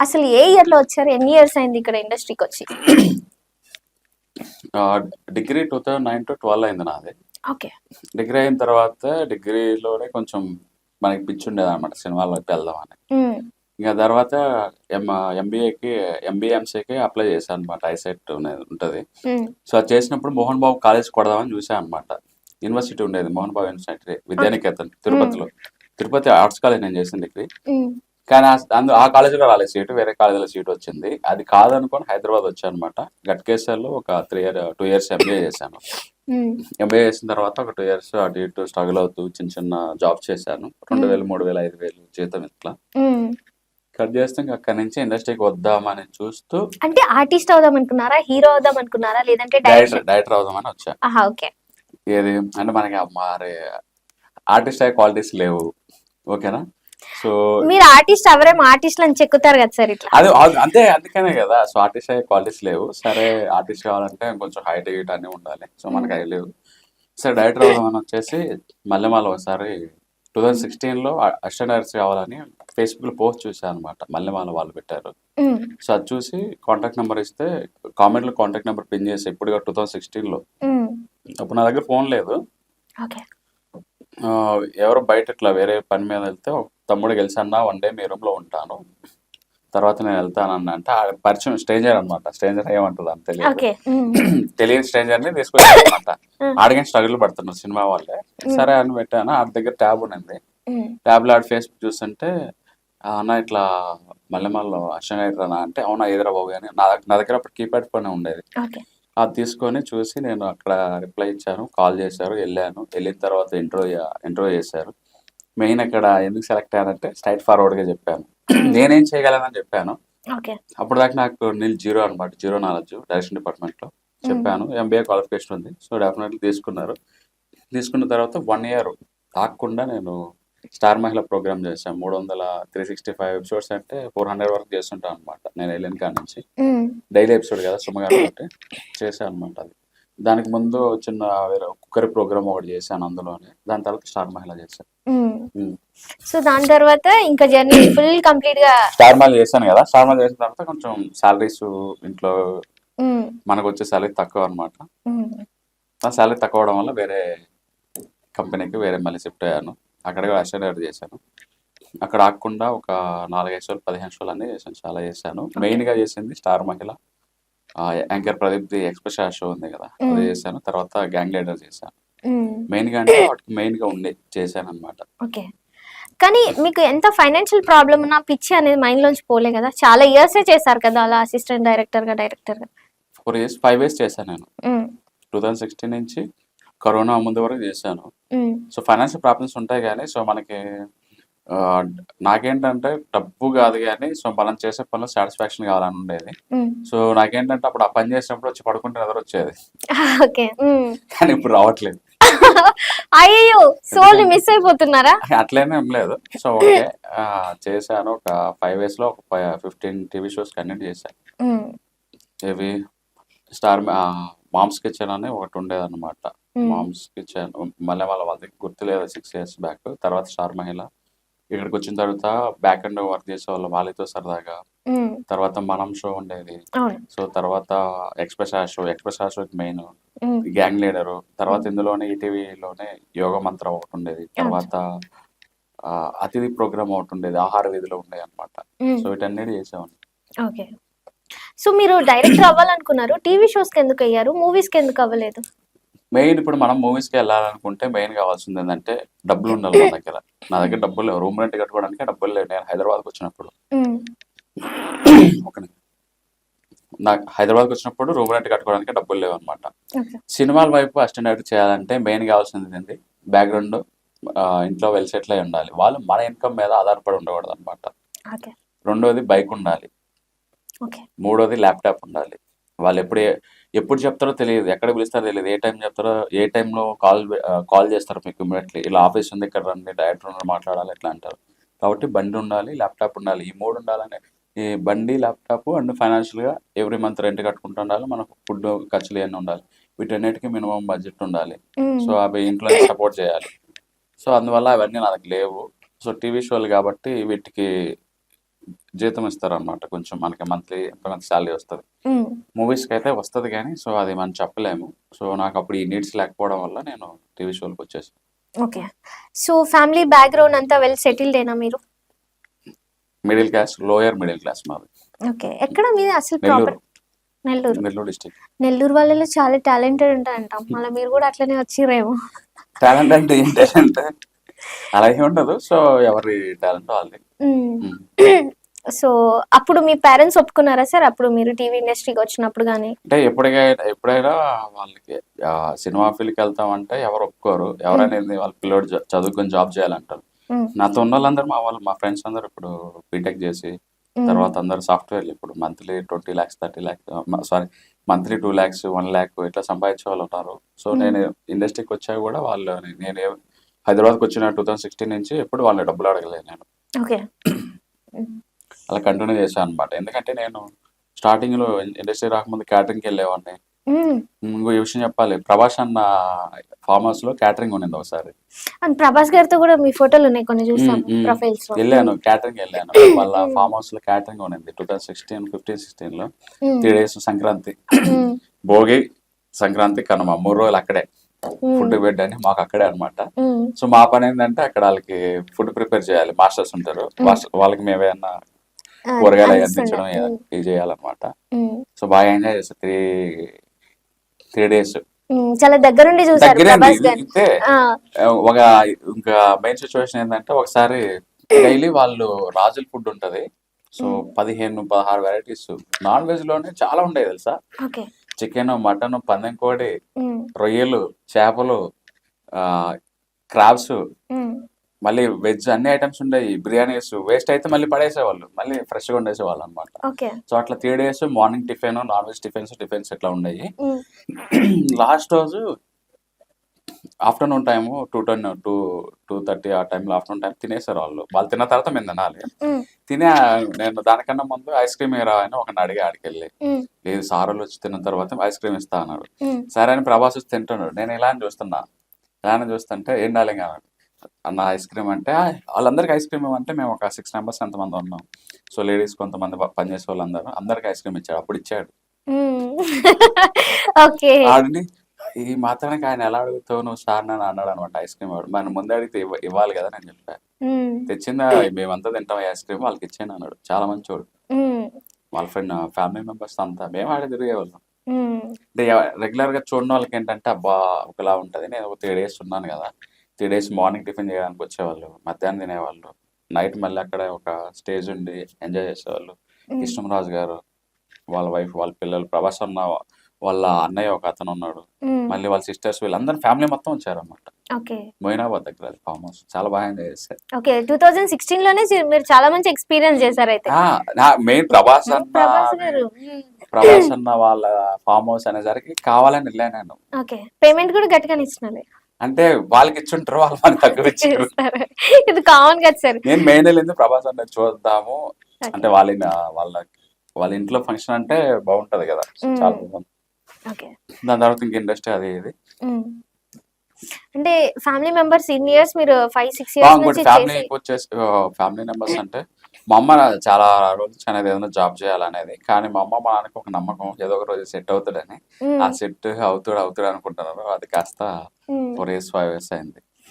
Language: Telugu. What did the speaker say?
అసలు ఏ ఇయర్లో వచ్చారు? ఎన్ని ఇయర్స్ అయింది ఇక్కడ ఇండస్ట్రీకి వచ్చి? Degree two thousand nine to twelve అయింది నాది. ఓకే. డిగ్రీ అయిన తర్వాత డిగ్రీలోనే కొంచెం మనకి పిచ్చి ఉండేది అనమాట సినిమాల వైపు వెళ్దామని ఇంకా తర్వాత ఎం ఎంబీఏకి ఎంబీఎంసీకి అప్లై చేశాను అనమాట ఐసెట్ ఉంటుంది. సో అది చేసినప్పుడు మోహన్ బాబు కాలేజ్ కొడదామని చూసాను అనమాట యూనివర్సిటీ ఉండేది మోహన్ బాబు యూనివర్సిటీ విద్యానికేతన్ తిరుపతిలో. తిరుపతి ఆర్ట్స్ కాలేజ్ నేను చేసిన డిగ్రీ. కానీ ఆ- అందు ఆ కాలేజీలో రాలేదు సీటు వేరే కాలేజీలో సీట్ వచ్చింది. అది కాదనుకొని హైదరాబాద్ వచ్చాను అనమాట గట్కేసర్లో ఒక three year two years MBA చేశాను. ఎంబీఏ చేసిన తర్వాత ఒక టూ ఇయర్స్ అటు ఇటు స్ట్రగుల్ అవుతూ చిన్న చిన్న జాబ్ చేశాను. రెండు వేలు మూడు వేలు ఐదు వేలు జీతం ఇట్లా. కట్ చేస్తే అక్కడి నుంచి ఇండస్ట్రీకి వద్దామని చూస్తూ అంటే ఆర్టిస్ట్ అవుదాం అనుకున్నారా? హీరో అవుదాం అనుకున్నారా? లేదంటే డైరెక్టర్ డైరెక్టర్ అవుదామని వచ్చా. ఓకే. ఏది? అంటే మనకి మరి ఆర్టిస్ట్ అయ్యే క్వాలిటీస్ లేవు. ఓకేనా? సో మీరు ఆర్టిస్ట్ ఎవరేమో ఆర్టిస్ట్ అని చెక్కుతారు కదా సార్ ఇట్లా? అది అంతే అందుకనే కదా. సో ఆర్టిస్ట్ అయ్యే క్వాలిటీస్ లేవు. సరే ఆర్టిస్ట్ కావాలంటే కొంచెం హైట్ గిట్ అన్ని ఉండాలి. సో మనకి అవి లేవు. సరే డైరెక్టర్ అవుదామని వచ్చేసి మళ్ళీ మళ్ళీ ఒకసారి టూ థౌజండ్ సిక్స్టీన్లో అసిస్టెంట్ డైరెక్టర్ కావాలని ఫేస్బుక్లో పోస్ట్ చూసాను అనమాట మళ్ళీ మళ్ళీ వాళ్ళు పెట్టారు. ఉమ్, సో అది చూసి కాంటాక్ట్ నెంబర్ ఇస్తే కామెంట్లో కాంటాక్ట్ నెంబర్ పిన్ చేసి ఇప్పుడు టూ థౌజండ్ సిక్స్టీన్లో అప్పుడు నా దగ్గర ఫోన్ లేదు. ఎవరో బయట ఇట్లా వేరే పని మీద వెళ్తే తమ్ముడు గెలిచి అన్న వన్ డే మీ రూమ్లో ఉంటాను. తర్వాత నేను వెళ్తానన్న అంటే ఆ పరిచయం స్ట్రేంజర్ అనమాట స్ట్రేంజర్ ఏమంటుంది అని తెలియదు. తెలియని స్ట్రేంజర్ని తీసుకొచ్చానమాట. ఆడిగని స్ట్రగుల్ పడుతున్నారు సినిమా వాళ్ళే. సరే అని పెట్టాను. ఆడి దగ్గర ట్యాబ్ ఉన్నది. ఉమ్, ట్యాబ్లో ఆడి ఫేస్బుక్ చూస్తుంటే "ఆ, అన్న ఇట్లా అశ్వన్ అన్న అంటే అవునా ఎదురా బాబు అని నా దగ్గ- నా దగ్గర అప్పుడు కీప్యాడ్ ఫోన్ ఉండేది. అది తీసుకొని చూసి నేను అక్కడ రిప్లై ఇచ్చాను కాల్ చేశారు వెళ్ళాను. వెళ్ళిన తర్వాత ఇంటర్వ్యూ ఇంటర్వ్యూ చేశారు. మెయిన్ అక్కడ ఎందుకు సెలెక్ట్ అయ్యానంటే స్ట్రైట్ ఫార్వర్డ్గా చెప్పాను. నేనేం చేయగలనని చెప్పాను. అప్పుడు దాకా నాకు నీళ్ళు జీరో అనమాట జీరో నాలెడ్జ్ డైరెక్షన్ డిపార్ట్మెంట్లో చెప్పాను. ఎంబీఏ క్వాలిఫికేషన్ ఉంది. సో డెఫినెట్లీ తీసుకున్నారు. తీసుకున్న తర్వాత వన్ ఇయర్ తాకుండా నేను స్టార్ మహిళ ప్రోగ్రామ్ చేశాను మూడు వందల త్రీ సిక్స్టీ ఫైవ్ ఎపిసోడ్స్ అంటే ఫోర్ హండ్రెడ్ వరకు చేస్తుంటాను అనమాట నేను వెళ్ళిన కాడ నుంచి. డైలీ ఎపిసోడ్ కదా సుమగారు కాబట్టి చేశాను అనమాట అది. దానికి ముందు చిన్న వేరే కుక్కరి ప్రోగ్రామ్ ఒకటి చేశాను అందులోనే. దాని తర్వాత స్టార్ మహిళ చేశాను. సో దాని తర్వాత ఇంకా జర్నీ ఫుల్ కంప్లీట్గా స్టార్ మహిళ చేశాను కదా. స్టార్ మహిళ చేసిన తర్వాత కొంచెం సాలరీస్ ఇంట్లో మనకు వచ్చే సాలరీ తక్కువ అనమాట సాలరీ తక్కువ అవడం వల్ల వేరే కంపెనీకి వేరే మళ్ళీ షిఫ్ట్ అయ్యాను. అక్కడ కూడా అసిస్టెంట్ చేశాను. అక్కడ ఆగకుండా ఒక నాలుగైదు షోలు పదిహేను షోలు అన్నీ చేశాను చాలా చేశాను. మెయిన్గా చేసింది star Mahila. Anchor Pradeep the express show ఉంది కదా అది. చేశాను. తర్వాత గ్యాంగ్ లీడర్ చేశాను. మెయిన్గా అంటే వాటికి మెయిన్గా ఉండే చేశాను అనమాట ఓకే. కానీ మీకు ఎంత ఫైనాన్షియల్ ప్రాబ్లం ఉన్నా పిచ్చి అనేది మైండ్ లోంచి పోలే కదా. చాలా ఇయర్స్ చేశారు కదా అలా అసిస్టెంట్ డైరెక్టర్గా డైరెక్టర్గా ఫోర్ ఇయర్స్ ఫైవ్ ఇయర్స్ చేశాను నేను. టూ థౌజండ్ సిక్స్టీన్ నుంచి కరోనా ముందు వరకు చేశాను. సో ఫైనాన్షియల్ ప్రాబ్లమ్స్ ఉంటాయి కానీ సో మనకి నాకేంటంటే డబ్బు కాదు కానీ సో మనం చేసే పనిలో సాటిస్ఫాక్షన్ కావాలని ఉండేది. సో నాకేంటంటే అప్పుడు ఆ పని చేసినప్పుడు వచ్చి పడుకుంటే నిద్ర వచ్చేది. ఓకే ఉమ్. కానీ ఇప్పుడు రావట్లేదు. అయ్యో సోల్ మిస్ అయిపోతున్నారా? అట్లనే ఏం లేదు సో ఓకే చేశాను. ఒక ఫైవ్ ఇయర్స్లో ఒక ఫిఫ్టీన్ టీవీ షోస్ కండక్ట్ చేశాను ఇవి స్టార్ మామ్స్ కిచెన్ అని ఒకటి ఉండేది అనమాట మామ్స్ కిచెన్ మళ్ళీ వాళ్ళ వాళ్ళకి గుర్తులేదు సిక్స్ ఇయర్స్ బ్యాక్ తర్వాత స్టార్ మహిళ ఇక్కడికి వచ్చిన తర్వాత బ్యాక్ అండ్ వర్క్ చేసే వాళ్ళు వాళ్ళతో సరదాగా. తర్వాత మనం షో ఉండేది. సో తర్వాత ఎక్స్ప్రెస్ ఆ షో ఎక్స్ప్రెస్ ఆ షో మెయిన్ గ్యాంగ్ లీడరు తర్వాత ఇందులోనే ఈటీవీలోనే యోగ మంత్రం ఒకటి ఉండేది. తర్వాత అతిథి ప్రోగ్రామ్ ఒకటి ఉండేది. ఆహార విధిలో ఉండేది అనమాట సో వీటన్నిటి చేసేవాడిని. సో మీరు డైరెక్టర్ అవ్వాలనుకున్నారు. టీవీ షోస్కి ఎందుకు అయ్యారు? మూవీస్కి ఎందుకు అవ్వలేదు? మెయిన్ ఇప్పుడు మనం మూవీస్కి వెళ్ళాలనుకుంటే మెయిన్ కావాల్సింది ఏంటంటే డబ్బులు ఉండాలి నా దగ్గర. నా దగ్గర డబ్బులు లేవు. రూమ్ రెంట్ కట్టుకోవడానికి డబ్బులు లేవు. నేను హైదరాబాద్కి వచ్చినప్పుడు. ఒక నిమిషం. నాకు హైదరాబాద్కి వచ్చినప్పుడు రూమ్ రెంట్ కట్టుకోవడానికి డబ్బులు లేవు అనమాట సినిమాల వైపు అసిస్టెంట్ చేయాలంటే మెయిన్ కావాల్సింది ఏంటి? బ్యాక్గ్రౌండ్ ఇంట్లో వెల్ సెటిల్ అయి ఉండాలి. వాళ్ళు మన ఇన్కమ్ మీద ఆధారపడి ఉండకూడదు అనమాట రెండోది బైక్ ఉండాలి. మూడోది ల్యాప్టాప్ ఉండాలి. వాళ్ళు ఎప్పుడు ఎప్పుడు చెప్తారో తెలియదు ఎక్కడ పిలుస్తారో తెలియదు ఏ టైం చెప్తారో ఏ టైంలో కాల్ కాల్ చేస్తారు మీకు ఇమీడియట్లీ ఇలా ఆఫీస్ ఉంది ఇక్కడ రండి డైరెక్టర్ ఉన్నారు మాట్లాడాలి ఎట్లా అంటారు. కాబట్టి బండి ఉండాలి ల్యాప్టాప్ ఉండాలి. ఈ మూడు ఉండాలని ఈ బండి ల్యాప్టాప్ అండ్ ఫైనాన్షియల్గా ఎవ్రీ మంత్ రెంట్ కట్టుకుంటూ ఉండాలి మనకు ఫుడ్ ఖర్చులు ఇవన్నీ ఉండాలి. వీటన్నిటికీ మినిమం బడ్జెట్ ఉండాలి. సో అవి ఇంట్లో సపోర్ట్ చేయాలి. సో అందువల్ల అవన్నీ నాకు లేవు. సో టీవీ షోలు కాబట్టి వీటికి జీతం ఇస్తారు అనమాట కొంచెం మనకి మంత్లీ మంత్ శాలరీ వస్తుంది. మూవీస్కి అయితే వస్తుంది కానీ సో అది మనం చెప్పలేము. సో నాకు అప్పుడు ఈ నీడ్స్ లేకపోవడం వల్ల నేను టీవీ షోలకు వచ్చేసాను ఓకే. సో ఫ్యామిలీ బ్యాక్గ్రౌండ్ అంతా వెల్ సెటిల్డ్ ఏనా మీరు? Middle class lower middle class మాది. ఓకే. ఎక్కడ మీది అసలు నెల్లూరు. ప్రాపర్ నెల్లూరు. నెల్లూరు డిస్టిక్ నెల్లూరు వాళ్ళలో చాలా టాలెంటెడ్ ఉంటాయంట మళ్ళీ మీరు కూడా అట్లనే వచ్చిరేమో టాలెంట్ అంటే ఏం టాలెంట్ అలా ఏమి ఉండదు. సో ఎవరి టాలెంట్ వాళ్ళది. సో అప్పుడు మీ పేరెంట్స్ ఒప్పుకున్నారా సార్? అప్పుడు మీరు టీవీ ఇండస్ట్రీకి వచ్చినప్పుడు కానీ అంటే ఎప్పటికైనా ఎప్పుడైనా వాళ్ళకి సినిమా ఫీల్డ్కి వెళ్తామంటే ఎవరు ఒప్పుకోరు. ఎవరైనా వాళ్ళ పిల్లోడు చదువుకొని జాబ్ చేయాలంటారు. నాతో ఉన్న వాళ్ళందరూ మా వాళ్ళు మా ఫ్రెండ్స్ అందరూ ఇప్పుడు బీటెక్ చేసి తర్వాత అందరు సాఫ్ట్వేర్లు ఇప్పుడు monthly twenty lakhs thirty lakhs sorry monthly two lakhs one lakh ఇట్లా సంపాదించే వాళ్ళు ఉన్నారు సో. నేను ఇండస్ట్రీకి వచ్చా కూడా వాళ్ళు నేను హైదరాబాద్కి వచ్చిన టూ థౌసండ్ సిక్స్టీన్ నుంచి ఎప్పుడు వాళ్ళని డబ్బులు అడగలేదు నేను. ఓకే. అలా కంటిన్యూ చేశాను అనమాట ఎందుకంటే నేను స్టార్టింగ్లో ఇండస్ట్రీ రాకముందు క్యాటరింగ్కి వెళ్ళేవాడిని. ఇంకో విషయం చెప్పాలి. ప్రభాస్ అన్న ఫామ్ హౌస్లో క్యాటరింగ్ ఉన్నింది ఒకసారి. ప్రభాస్ గారితో కూడా మీ ఫోటోలు ఉన్నాయి కొన్ని చూసాం మ్మ్, మ్మ్. ప్రొఫైల్స్ వెళ్ళాను క్యాటరింగ్ వెళ్ళాను. వాళ్ళ ఫామ్ హౌస్లో క్యాటరింగ్ ఉన్నింది టూ థౌసండ్ సిక్స్టీన్ ఫిఫ్టీన్ సిక్స్టీన్లో. Three days Sankranti. Bhogi Sankranti Kanuma. మూడు రోజులు అక్కడే. ఫుడ్ బెడ్ అని మాకు అక్కడే అన్నమాట. మ్మ్. సో మా పని ఏంటంటే అక్కడ వాళ్ళకి ఫుడ్ ప్రిపేర్ చేయాలి. మాస్టర్స్ ఉంటారు. వాళ్ళ- వాళ్ళకి ఆ, కూరగాయలు. అందించడం మ్మ్. ఇది చేయాలన్నమాట. మ్మ్. సో బాగా ఎంజాయ్ చేస్తాం త్రీ త్రీ డేస్. మ్మ్. చాలా దగ్గరుండి చూసారు దగ్గరే ఆ, ఒక ఇంకా మెయిన్ సిచ్యువేషన్ ఏంటంటే ఒకసారి డైలీ వాళ్ళు రాజుల ఫుడ్ ఉంటది. సో పదిహేను పదహారు వెరైటీస్ నాన్ వెజ్లోనే చాలా ఉండేవి తెలుసా? చికెన్ మటన్ పందెం కోడి. రొయ్యలు చేపలు క్రాబ్స్. మళ్ళీ వెజ్ అన్ని ఐటమ్స్ ఉండేవి బిర్యానీస్ వేస్ట్ అయితే మళ్ళీ పడేసేవాళ్ళు మళ్ళీ ఫ్రెష్గా ఉండేసేవాళ్ళు అనమాట సో అట్లా three days morning tiffin non veg tiffins tiffins ఇట్లా ఉండేవి. లాస్ట్ రోజు afternoon time two ten two two thirty ఆ టైంలో ఆఫ్టర్నూన్ టైం తినేసారు వాళ్ళు. వాళ్ళు తిన్న తర్వాత మేము తినాలి. తినే నేను దానికన్నా ముందు ఐస్ క్రీమ్ రా అని ఒక అడిగి ఆడికెళ్ళి. లేదు సారోలు వచ్చి తిన్న తర్వాత ఐస్ క్రీమ్ ఇస్తా అన్నాడు. సరే అని ప్రభాస్ వచ్చి తింటున్నాడు. నేను ఇలా అని చూస్తున్నా. ఇలా అని చూస్తుంటే ఏం డాలింగ్ అన్నాడు. అన్న ఐస్ క్రీమ్ అంటే "ఆ, వాళ్ళందరికి ఐస్ క్రీమ్ ఇవ్వంటే మేము ఒక సిక్స్ మెంబర్స్ ఎంతమంది ఉన్నాం. సో లేడీస్ కొంతమంది పనిచేసే వాళ్ళందరూ అందరికి ఐస్ క్రీమ్ ఇచ్చాడు. అప్పుడు ఇచ్చాడు. ఓకే. ఆడిని ఈ మాత్రానికి ఆయన ఎలా అడుగుతావు నువ్వు సార్ నన్ను అన్నాడు అనమాట ఐస్ క్రీమ్ వాడు. మనం ముందే అడిగితే ఇవ్వ- ఇవ్వాలి కదా నేను చెప్పాను మ్మ్. తెచ్చిందా? మేమంతా తింటాం ఐస్ క్రీమ్ వాళ్ళకి ఇచ్చాను అన్నాడు. చాలా మంచోడు మ్మ్. వాళ్ళ ఫ్రెండ్ ఫ్యామిలీ మెంబర్స్ అంతా. మేము ఆడ తిరిగేవాళ్ళం మ్మ్. అంటే రెగ్యులర్గా చూడని వాళ్ళకి ఏంటంటే అబ్బా ఒకలా ఉంటది. నేను ఒక త్రీ డేస్ ఉన్నాను కదా. త్రీ డేస్ మార్నింగ్ టిఫిన్ చేయడానికి వచ్చేవాళ్ళు. మధ్యాహ్నం తినేవాళ్ళు. నైట్ మళ్ళీ అక్కడ ఒక స్టేజ్ ఉండి ఎంజాయ్ చేసేవాళ్ళు. కృష్ణరాజు గారు వాళ్ళ వైఫ్ వాళ్ళ పిల్లలు ప్రభాస్ అన్న వాళ్ళ అన్నయ్య ఒక అతను ఉన్నాడు. మళ్ళీ వాళ్ళ సిస్టర్స్ వీళ్ళందరూ ఫ్యామిలీ మొత్తం వచ్చారన్నమాట. ఓకే. మొయినాబాద్ దగ్గర ఫామ్ హౌస్ చాలా బాగా ఎంజాయ్ చేశారు. ఓకే టూ థౌజండ్ సిక్స్టీన్లోనే మీరు చాలా మంచి ఎక్స్పీరియన్స్ చేశారు అయితే మెయిన్ ప్రభాస్ అన్న ప్రభాస్ అన్న వాళ్ళ ఫామ్ హౌస్ అనేసరికి కావాలని వెళ్ళాను నేను. ఓకే పేమెంట్ కూడా గట్టిగానే ఇచ్చినారు అంటే వాళ్ళకి ఇచ్చుంటారు వాళ్ళు మనకి తక్కువ ఇచ్చారు. ఇది కామన్ కదా సార్. నేను మెయిన్ వెళ్ళింది ప్రభాస్ అన్న చూద్దాము. అంటే వాళ్ళ వాళ్ళ వాళ్ళ ఇంట్లో ఫంక్షన్ అంటే బాగుంటది కదా. చాలా దాని తర్వాత ఇంక ఇండస్ట్రీ అది ఇది. అంటే ఫ్యామిలీ మెంబర్స్ ఇన్ ఇయర్స్ మీరు ఫైవ్ సిక్స్ ఇయర్స్ నుంచి ఫ్యామిలీ చేసి వచ్చేసి ఫ్యామిలీ మెంబర్స్ అంటే మా అమ్మ చాలా రోజులు అనేది ఏదైనా జాబ్ చేయాలనేది కానీ మా అమ్మ మా నాన్నకి ఒక నమ్మకం ఏదో ఒక రోజు సెట్ అవుతాడని. ఆ సెట్ అవుతాడు అవుతాడు అనుకుంటున్నారు అది కాస్త. ఫోర్ ఇయర్స్ ఫైవ్ ఇయర్స్ అయింది